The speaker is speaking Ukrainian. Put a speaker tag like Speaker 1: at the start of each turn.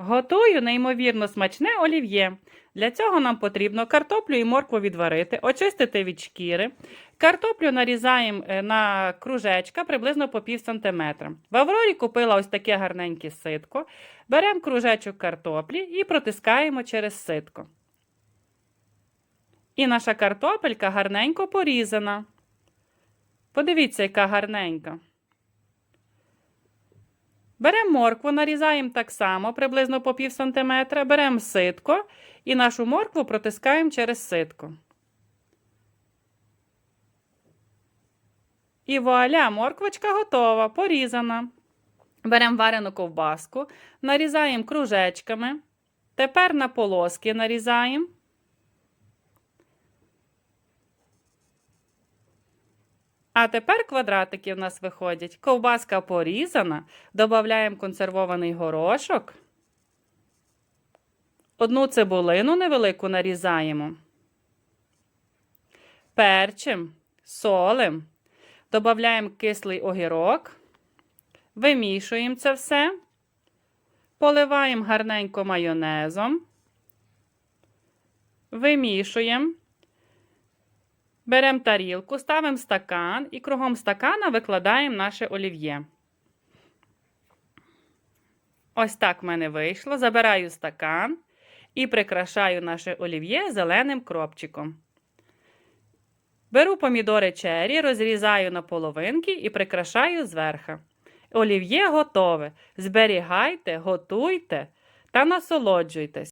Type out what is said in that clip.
Speaker 1: Готую неймовірно смачне олів'є. Для цього нам потрібно картоплю і моркву відварити, очистити від шкіри. Картоплю нарізаємо е, на кружечка приблизно по пів сантиметра. В Аврорі купила ось таке гарненьке ситко. Беремо кружечок картоплі і протискаємо через ситко. І наша картопелька гарненько порізана. Подивіться, яка гарненька. Беремо моркву, нарізаємо так само, приблизно по пів сантиметра. Беремо ситко і нашу моркву протискаємо через ситко. І вуаля, морквочка готова, порізана. Беремо варену ковбаску, нарізаємо кружечками. Тепер на полоски нарізаємо. А тепер квадратики в нас виходять. Ковбаска порізана, додаємо консервований горошок. Одну цибулину невелику нарізаємо. Перчим, солим, додаємо кислий огірок, вимішуємо це все, поливаємо гарненько майонезом, вимішуємо. Беремо тарілку, ставимо стакан і кругом стакана викладаємо наше олів'є. Ось так в мене вийшло. Забираю стакан і прикрашаю наше олів'є зеленим кропчиком. Беру помідори чері, розрізаю на половинки і прикрашаю зверху. Олів'є готове. Зберігайте, готуйте та насолоджуйтесь.